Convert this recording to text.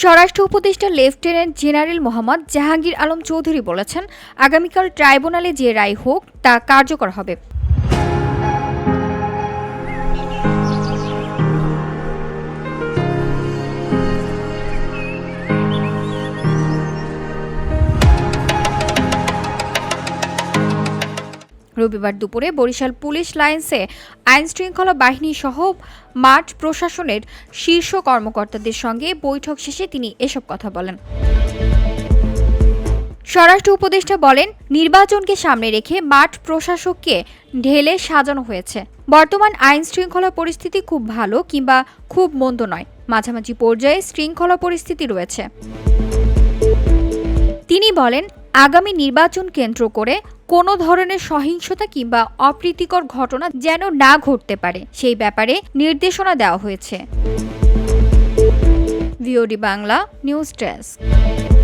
স্বরাষ্ট্র উপদেষ্টা lieutenant general Mohammad Jahangir Alam Chowdhury বলেছেন, আগামীকাল ট্রাইব্যুনালে যে রায় হোক, তা কার্যকর হবে। রবিবার দুপুরে বরিশাল পুলিশ লাইন্সে আইন শৃঙ্খলা বাহিনী সহ মাঠ প্রশাসনের শীর্ষ কর্মকর্তাদের সঙ্গে বৈঠক শেষে তিনি এসব কথা বলেন। স্বরাষ্ট্র উপদেষ্টা বলেন, নির্বাচনকে সামনে রেখে মাঠ প্রশাসককে ঢেলে সাজানো হয়েছে। বর্তমান আইন শৃঙ্খলা পরিস্থিতি খুব ভালো কিংবা খুব মন্দ নয়। মাঝামাঝি পর্যায়ে শৃঙ্খলা পরিস্থিতি রয়েছে। তিনি বলেন, আগামী নির্বাচন কেন্দ্র করে কোনো ধরনের সহিংসতা কিংবা অপ্রীতিকর ঘটনা যেন না ঘটতে পারে, সেই ব্যাপারে নির্দেশনা দেওয়া হয়েছে। Bangla news desk.